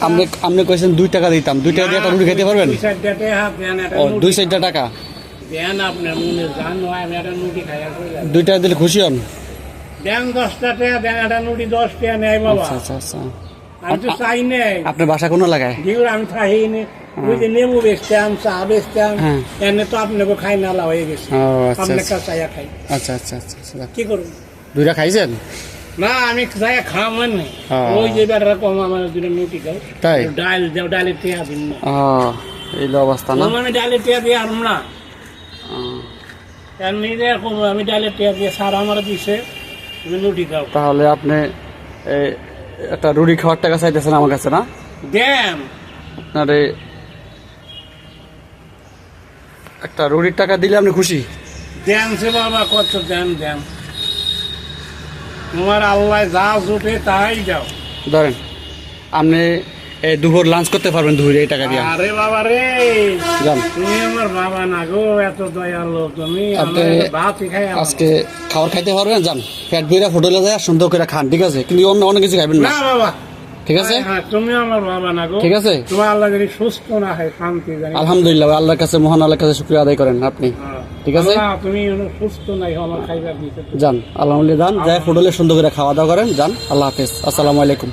আপনি আপনি কইছেন দুই টাকা দিতাম। দুই টাকা দিয়ে একটা রুটি খেতে পারবেন? একটা ও দুই চারটা টাকা? হয় দুই টাকা দিলে খুশি হন? আচ্ছা আচ্ছা আচ্ছা। আপনার বাসা কোন লাগায় আমি ওই যে লেবু বেচতাম চা বেচতাম হ্যাঁ। এনে তো আপনাকে খাই নালা হয়ে গেছে। আচ্ছা আপনার আচ্ছা। কাছে খাই। আচ্ছা আচ্ছা আচ্ছা আচ্ছা। কি করুন? দুইটা খাইছেন? না আমি চাইয়া খাওয়ার নেই। হ্যাঁ। ওই যে বেটারা কম আমার দুটো নুটি খাও তাই? ডাল দেও ডালের টিয়া দিন না। এই অবস্থা না? আমি ডালের টিয়া দিয়ে না। আমি ডালের টিয়া দিয়ে সার আমার দিছে তুমি নুটি খাও। তাহলে আপনি এই, একটা রুটি খাওয়ার টাকা চাইতেছেন আমার কাছে না? দেন। আপনার একটা রুটির টাকা দিলে আপনি খুশি? দেন সে বাবা কত দেন দেন। তোমার আল্লাহ যা জুটে তাই যাও। ধরেন আপনি এই দুপুর লাঞ্চ করতে পারবেন দুপুরে এই টাকা দিয়ে। আরে বাবা রে যান। তুমি আমার বাবা না গো এত দয়ালু তুমি। আপনি আজকে খাবার খাইতে পারবেন? যান পেট বইরা হোটেলে যায় সুন্দর করে খান ঠিক আছে? কিন্তু অন্য অন্য কিছু খাইবেন না। বাবা। ঠিক আছে? হ্যাঁ তুমি আমার বাবা না গো। ঠিক আছে? তোমার আল্লাহ যদি সুস্থ না হয় শান্তি আলহামদুলিল্লাহ আল্লাহর কাছে মহান আল্লাহর কাছে শুক্রিয়া আদায় করেন আপনি। হ্যাঁ। ঠিক আছে? তুমি সুস্থ নাই আমার খাইবার দিতে যান আলহামদুলিল্লাহ যান যাই হোটেলে সুন্দর করে খাওয়া দাওয়া করেন যান আল্লাহ হাফেজ আসসালামু আলাইকুম।